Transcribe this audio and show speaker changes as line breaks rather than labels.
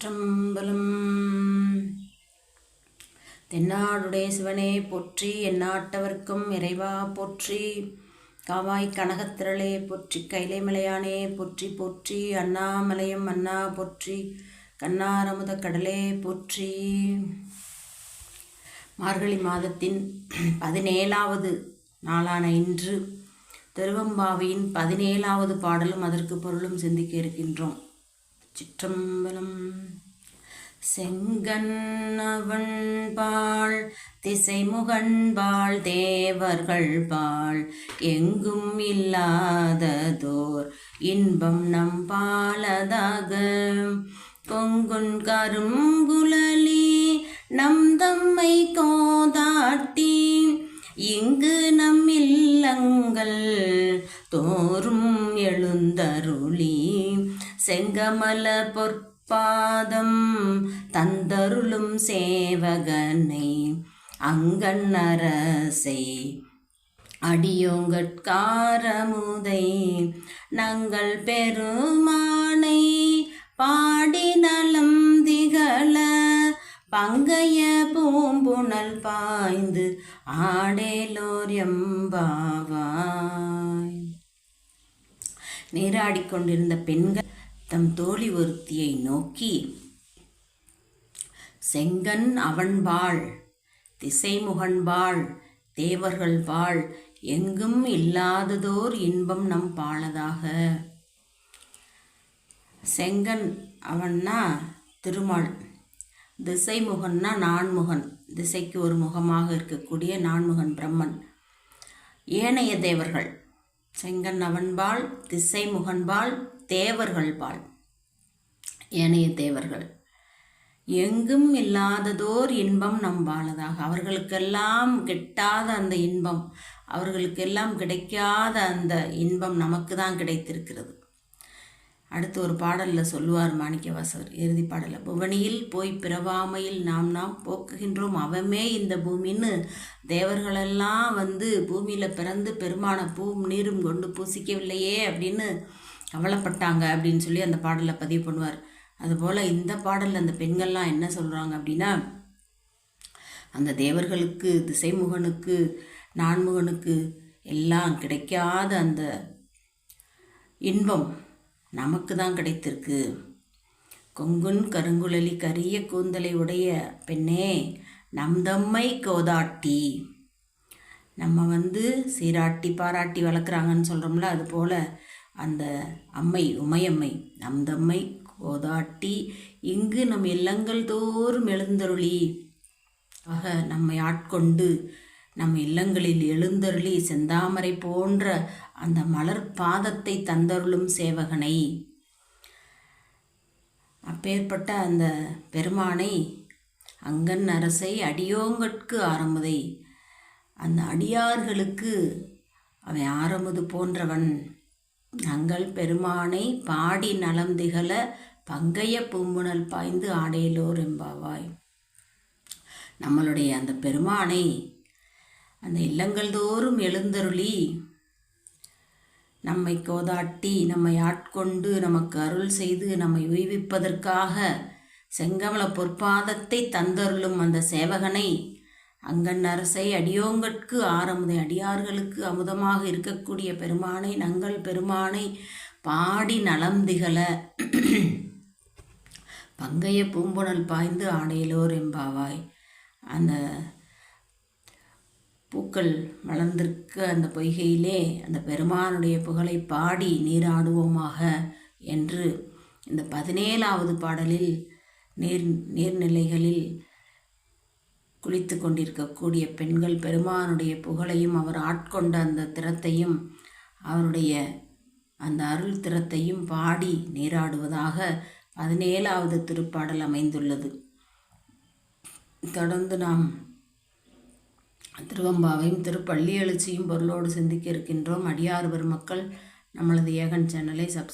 திருச்சிற்றம்பலம் தென்னாடுடைய சிவனே போற்றி. எந்நாட்டவர்க்கும் இறைவா போற்றி. காவாய் கனகத்திரளே போற்றி. கைலைமலையானே போற்றி போற்றி. அண்ணாமலையம் அண்ணா போற்றி. கண்ணாரமுத கடலே போற்றி. மார்கழி மாதத்தின் பதினேழாவது நாளான இன்று திருவம்பாவையின் பதினேழாவது பாடலும் அதற்கு பொருளும் சிந்திக்க இருக்கின்றோம். சிற்றம்பலம். செங்கண்ணவன்பாள் திசைமுகன்பாள் தேவர்கள் பாள் எங்கும் இல்லாததோர் இன்பம் நம் பாலதாக. பொங்குன் கருங்குழலி நம் தம்மை கோதாட்டி இங்கு நம் இல்லங்கள் தோறும் எழுந்தருளி செங்கமல பொற்பாதம் தந்தருளும் சேவகனை அங்கன்னரசை அடியோங்கட்காரமுதை நங்கள் பெருமானை பாடி நலம் திகழ பங்கைய பூம்புணல் பாய்ந்து ஆடேலோர் எம்பாவாய். நீராடிக்கொண்டிருந்த பெண்கள் தம் தோழி ஒருத்தியை நோக்கி செங்கன் அவன்பாள் திசைமுகன்பாள் தேவர்கள் பாள் எங்கும் இல்லாததோர் இன்பம் நம் பாழதாக செங்கன் அவன்னா திருமால் திசைமுகன்னா நான்முகன் திசைக்கு ஒரு முகமாக இருக்கக்கூடிய நான்முகன் பிரம்மன் ஏனைய தேவர்கள். செங்கன் அவன்பாள் திசை முகன்பாள் தேவர்கள் பாள் ஏனைய தேவர்கள். எங்கும் இல்லாததோர் இன்பம் நம் வாழதாக. அவர்களுக்கெல்லாம் கிட்டாத அந்த இன்பம் அவர்களுக்கெல்லாம் கிடைக்காத அந்த இன்பம் நமக்கு தான் கிடைத்திருக்கிறது. அடுத்து ஒரு பாடலில் சொல்லுவார் மாணிக்கவாசகர் இறுதி பாடலில் புவனியில் போய் பிறவாமையில் நாம் நாம் போக்குகின்றோம். அவமே இந்த பூமின்னு தேவர்களெல்லாம் வந்து பூமியில் பிறந்து பெருமான பூம் நீரும் கொண்டு பூசிக்கவில்லையே அப்படின்னு கவலைப்பட்டாங்க அப்படின்னு சொல்லி அந்த பாடலில் பதிவு பண்ணுவார். அதுபோல் இந்த பாடலில் அந்த பெண்கள்லாம் என்ன சொல்கிறாங்க அப்படின்னா அந்த தேவர்களுக்கு திசைமுகனுக்கு நான்முகனுக்கு எல்லாம் கிடைக்காத அந்த இன்பம் நமக்கு தான் கிடைத்திருக்கு. கொங்குன் கருங்குழலி கரிய கூந்தலை உடைய பெண்ணே நம் தம்மை கோதாட்டி. நம்ம வந்து சீராட்டி பாராட்டி வளர்க்குறாங்கன்னு சொல்கிறோம்ல அது போல் அந்த அம்மை உமையம்மை நம் தம்மை கோதாட்டி இங்கு நம் இல்லங்கள் தோறும் எழுந்தருளி. ஆக நம்மை ஆட்கொண்டு நம் இல்லங்களில் எழுந்தருளி செந்தாமரை போன்ற அந்த மலர் பாதத்தை தந்தருளும் சேவகனை. அப்பேற்பட்ட அந்த பெருமானை அங்கன் அரசை அடியோங்கட்கு ஆரம்பதை அந்த அடியார்களுக்கு அவன் ஆரம்பது போன்றவன். நாங்கள் பெருமானை பாடி நலம் திகழ பங்கைய பூம்புணல் பாய்ந்து ஆடையிலோர் எம்பாவாய் நம்மளுடைய அந்த பெருமானை அந்த இல்லங்கள் தோறும் எழுந்தருளி. நம்மை கோதாட்டி நம்மை ஆட்கொண்டு நமக்கு அருள் செய்து நம்மை உய்விப்பதற்காக செங்கமல பொற்பாதத்தை தந்தருளும் அந்த சேவகனை அங்கன் அரசை அடியோங்கட்கு ஆரமுதை அடியார்களுக்கு அமுதமாக இருக்கக்கூடிய பெருமானை நங்கள் பெருமானை பாடி நலம் திகழ. பங்கைய பூம்புணல் பாய்ந்து ஆடையிலோர் எம்பாவாய் அந்த பூக்கள் மலர்ந்திருக்க அந்த பொய்கையிலே அந்த பெருமானுடைய புகழை பாடி நீராடுவோமாக என்று இந்த பதினேழாவது பாடலில் நீர் நீர்நிலைகளில் குளித்து கொண்டிருக்கக்கூடிய பெண்கள் பெருமானுடைய புகழையும் அவர் ஆட்கொண்ட அந்த திறத்தையும் அவருடைய அந்த அருள் திறத்தையும் பாடி நீராடுவதாக பதினேழாவது திருப்பாடல் அமைந்துள்ளது. தொடர்ந்து நாம் திருவம்பாவையும் திருப்பள்ளி எழுச்சியும் பொருளோடு சிந்திக்க இருக்கின்றோம். அடியார் பெருமக்கள் நம்மளது ஏகன் சேனலை சப்ஸ்